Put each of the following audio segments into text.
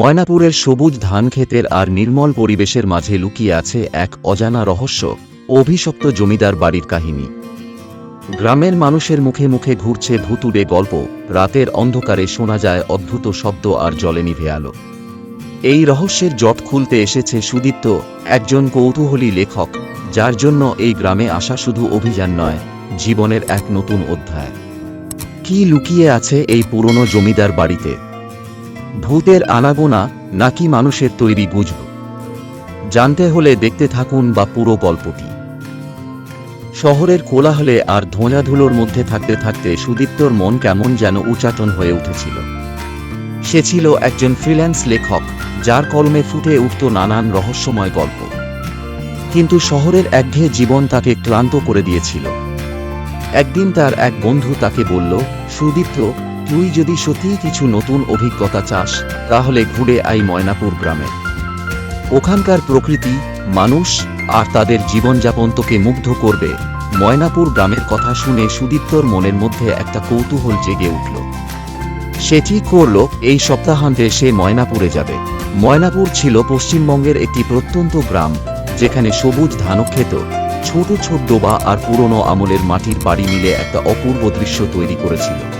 ময়নাপুরের সবুজ ধান ক্ষেতের আর নির্মল পরিবেশের মাঝে লুকিয়ে আছে এক অজানা রহস্য, অভিশপ্ত জমিদার বাড়ির কাহিনী। গ্রামের মানুষের মুখে মুখে ঘুরছে ভুতুড়ে গল্প, রাতের অন্ধকারে শোনা যায় অদ্ভুত শব্দ আর জলে নিভে আলো। এই রহস্যের জট খুলতে এসেছে সুদীপ্ত, একজন কৌতূহলী লেখক, যার জন্য এই গ্রামে আসা শুধু অভিযান নয়, জীবনের এক নতুন অধ্যায়। কি লুকিয়ে আছে এই পুরনো জমিদার বাড়িতে? ভূতের আনাগোনা নাকি মানুষের তৈরি গুজব জানতে হলে দেখতে থাকুন বা পুরো গল্পটি। শহরের কোলাহলে আর ধোঁয়াধুলোর মধ্যে থাকতে থাকতে সুদীপ্তর মন কেমন যেন উচাটন হয়ে উঠেছিল। সে ছিল একজন ফ্রিল্যান্স লেখক, যার কলমে ফুটে উঠত নানান রহস্যময় গল্প। কিন্তু শহরের একঘেয়ে জীবন তাকে ক্লান্ত করে দিয়েছিল। একদিন তার এক বন্ধু তাকে বলল, সুদীপ্ত তুই যদি সত্যিই কিছু নতুন অভিজ্ঞতা চাস, তাহলে ঘুরে আই ময়নাপুর গ্রামে। ওখানকার প্রকৃতি, মানুষ, আর তাদের জীবনযাপন তোকে মুগ্ধ করবে। ময়নাপুর গ্রামের কথা শুনে সুদীপ্তর মনের মধ্যে একটা কৌতূহল জেগে উঠল। সে ঠিক করল, এই সপ্তাহান্তে সে ময়নাপুরে যাবে। ময়নাপুর ছিল পশ্চিমবঙ্গের একটি প্রত্যন্ত গ্রাম, যেখানে সবুজ ধানক্ষেত, ছোট ছোট ডোবা আর পুরনো আমলের মাটির বাড়ি মিলে একটা অপূর্ব দৃশ্য তৈরি করেছিল।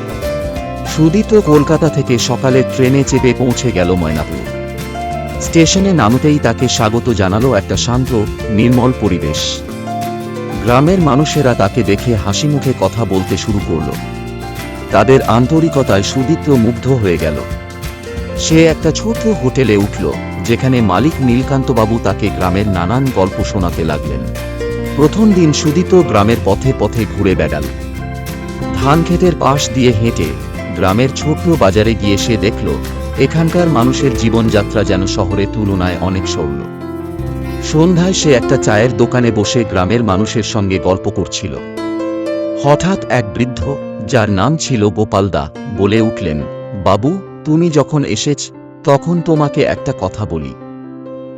সুদীপ্ত কলকাতা থেকে সকালে ট্রেনে চেপে পৌঁছে গেল ময়নাপুর। স্টেশনে নামতেই তাকে স্বাগত জানালো একটা শান্ত, নির্মল পরিবেশ। গ্রামের মানুষেরা তাকে দেখে হাসি মুখে কথা বলতে শুরু করল। তাদের আন্তরিকতায় সুদীপ্ত মুগ্ধ হয়ে গেল। সে একটা ছোট হোটেলে উঠল, যেখানে মালিক নীলকান্তবাবু তাকে গ্রামের নানান গল্প শোনাতে লাগলেন। প্রথম দিন সুদীপ্ত গ্রামের পথে পথে ঘুরে বেড়াল। ধান ক্ষেতের পাশ দিয়ে হেঁটে গ্রামের ছোট্ট বাজারে গিয়ে সে দেখল, এখানকার মানুষের জীবনযাত্রা যেন শহরের তুলনায় অনেক সরল। সন্ধ্যায় সে একটা চায়ের দোকানে বসে গ্রামের মানুষের সঙ্গে গল্প করছিল। হঠাৎ এক বৃদ্ধ, যার নাম ছিল গোপালদা বলে উঠলেন, বাবু, তুমি যখন এসেছ, তখন তোমাকে একটা কথা বলি।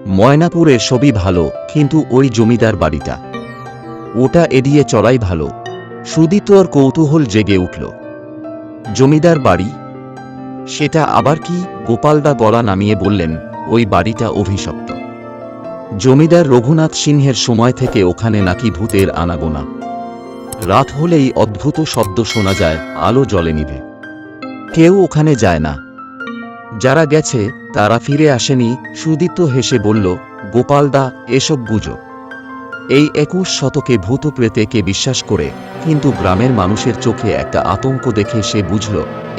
ময়নাপুরের সবই ভালো, কিন্তু ওই জমিদার বাড়িটা। ওটা এড়িয়ে চড়াই ভালো। সুদিতর কৌতূহল জেগে উঠল। জমিদার বাড়ি? সেটা আবার কি গোপালদা গলা নামিয়ে বললেন, ওই বাড়িটা অভিশপ্ত। জমিদার রঘুনাথ সিংহের সময় থেকে ওখানে নাকি ভূতের আনাগোনা। রাত হলেই অদ্ভুত শব্দ শোনা যায়, আলো জলে নিভে। কেউ ওখানে যায় না। যারা গেছে, তারা ফিরে আসেনি, সুদীপ্ত হেসে বলল গোপালদা এসব গুজব এই একুশ শতকে ভূত প্রেতেকে বিশ্বাস করে, কিন্তু গ্রামের মানুষের চোখে একটা আতঙ্ক দেখে সে বুঝল,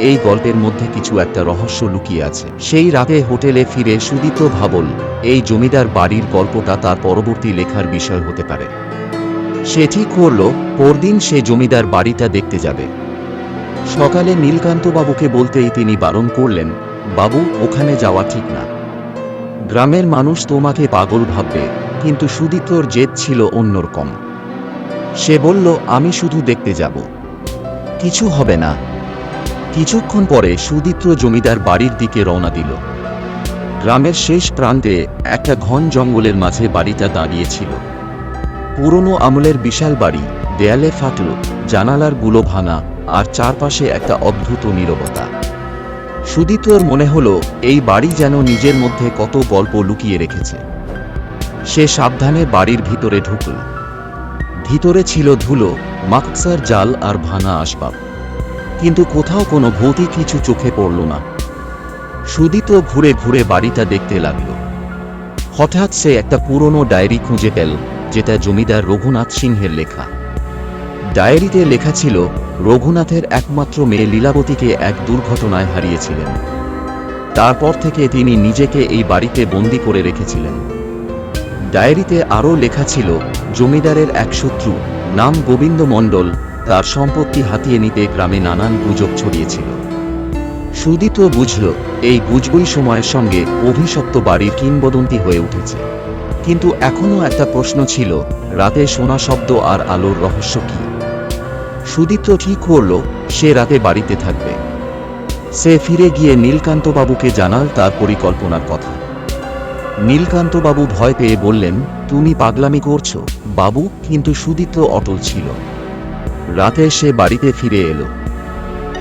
এই গল্পের মধ্যে কিছু একটা রহস্য লুকিয়ে আছে। সেই রাতে হোটেলে ফিরে সুদীপ্ত ভাবল, এই জমিদার বাড়ির গল্পটা তার পরবর্তী লেখার বিষয় হতে পারে। সে ঠিক করল, পরদিন সে জমিদার বাড়িটা দেখতে যাবে। সকালে নীলকান্তবাবুকে বলতেই তিনি বারণ করলেন, বাবু, ওখানে যাওয়া ঠিক না। গ্রামের মানুষ তোমাকে পাগল ভাববে কিন্তু সুদীপ্তর জেদ ছিল অন্যরকম। সে বলল, আমি শুধু দেখতে যাব। কিছু হবে না। কিছুক্ষণ পরে সুদীপ্ত জমিদার বাড়ির দিকে রওনা দিল। গ্রামের শেষ প্রান্তে একটা ঘন জঙ্গলের মাঝে বাড়িটা দাঁড়িয়েছিল। পুরনো আমলের বিশাল বাড়ি, দেয়ালে ফাটল, জানালারগুলো ভাঙা, আর চারপাশে একটা অদ্ভুত নীরবতা। সুদীপ্তর মনে হলো, এই বাড়ি যেন নিজের মধ্যে কত গল্প লুকিয়ে রেখেছে। সে সাবধানে বাড়ির ভিতরে ঢুকল। ভিতরে ছিল ধুলো, মাকসার জাল আর ভাঙা আসবাব। কিন্তু কোথাও কোনো ভৌতিক কিছু চোখে পড়ল না। সুদীপ্ত ঘুরে ঘুরে বাড়িটা দেখতে লাগল। হঠাৎ সে একটা পুরনো ডায়েরি খুঁজে পেল, যেটা জমিদার রঘুনাথ সিংহের লেখা। ডায়েরিতে লেখা ছিল, রঘুনাথের একমাত্র মেয়ে লীলাবতীকে এক দুর্ঘটনায় হারিয়েছিলেন। তারপর থেকে তিনি নিজেকে এই বাড়িতে বন্দি করে রেখেছিলেন। ডায়েরিতে আরও লেখা ছিল, জমিদারের এক শত্রু, নাম গোবিন্দ মণ্ডল, তার সম্পত্তি হাতিয়ে নিতে গ্রামে নানান গুজব ছড়িয়েছিল। সুদীপ্ত বুঝল, এই গুজবই সময়ের সঙ্গে অভিশপ্ত বাড়ির কিংবদন্তি হয়ে উঠেছে। কিন্তু এখনও একটা প্রশ্ন ছিল, রাতে শোনা শব্দ আর আলোর রহস্য কি? সুদীপ্ত ঠিক করল, সে রাতে বাড়িতে থাকবে। সে ফিরে গিয়ে নীলকান্তবাবুকে জানাল তার পরিকল্পনার কথা। নীলকান্তবাবু ভয় পেয়ে বললেন, তুমি পাগলামি করছ। বাবু কিন্তু সুদীপ্ত অটল ছিল। রাতে সে বাড়িতে ফিরে এলো।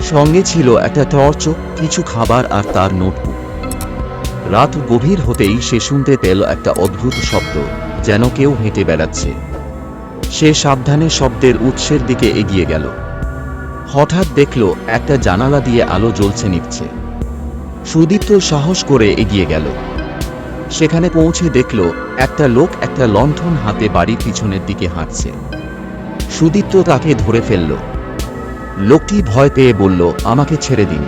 সঙ্গে ছিল একটা টর্চ, কিছু খাবার আর তার নোটবুক। রাত গভীর হতেই সে শুনতে পেল একটা অদ্ভুত শব্দ, যেন কেউ হেঁটে বেড়াচ্ছে। সে সাবধানে শব্দের উৎসের দিকে এগিয়ে গেল। হঠাৎ দেখল, একটা জানালা দিয়ে আলো জ্বলছে নিচ্ছে সুদীপ্ত সাহস করে এগিয়ে গেল। সেখানে পৌঁছে দেখল, একটা লোক একটা লণ্ঠন হাতে বাড়ির পিছনের দিকে হাঁটছে। সুদীপ্ত তাকে ধরে ফেলল। লোকটি ভয় পেয়ে বলল, আমাকে ছেড়ে দিন।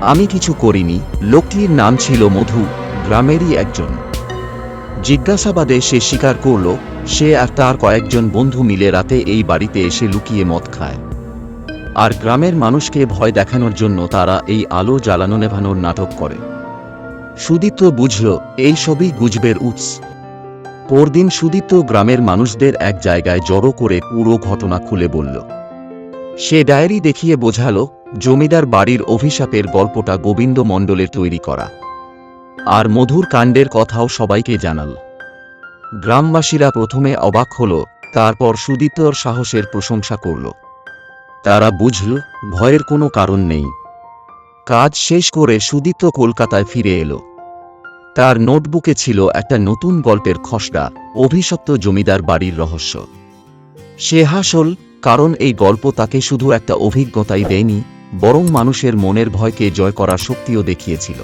আমি কিছু করিনি। লোকটির নাম ছিল মধু, গ্রামেরই একজন। জিজ্ঞাসাবাদে সে স্বীকার করল, সে আর তার কয়েকজন বন্ধু মিলে রাতে এই বাড়িতে এসে লুকিয়ে মদ খায়। আর গ্রামের মানুষকে ভয় দেখানোর জন্য তারা এই আলো জ্বালানো নেভানোর নাটক করে। সুদীপ্ত বুঝল, এই সবই গুজবের উৎস। পরদিন সুদীপ্ত গ্রামের মানুষদের এক জায়গায় জড়ো করে পুরো ঘটনা খুলে বলল। সে ডায়েরি দেখিয়ে বোঝালো, জমিদার বাড়ির অভিশাপের গল্পটা গোবিন্দ মণ্ডলের তৈরি করা। আর মধুর কাণ্ডের কথাও সবাইকে জানাল। গ্রামবাসীরা প্রথমে অবাক হল, তারপর সুদীপ্তর সাহসের প্রশংসা করল। তারা বুঝল, ভয়ের কোনো কারণ নেই। কাজ শেষ করে সুদীপ্ত কলকাতায় ফিরে এলো। তার নোটবুকে ছিল একটা নতুন গল্পের খসড়া, অভিশপ্ত জমিদার বাড়ির রহস্য। সে হাসল, কারণ এই গল্প তাকে শুধু একটা অভিজ্ঞতাই দেয়নি, বরং মানুষের মনের ভয়কে জয় করার শক্তিও দেখিয়েছিল।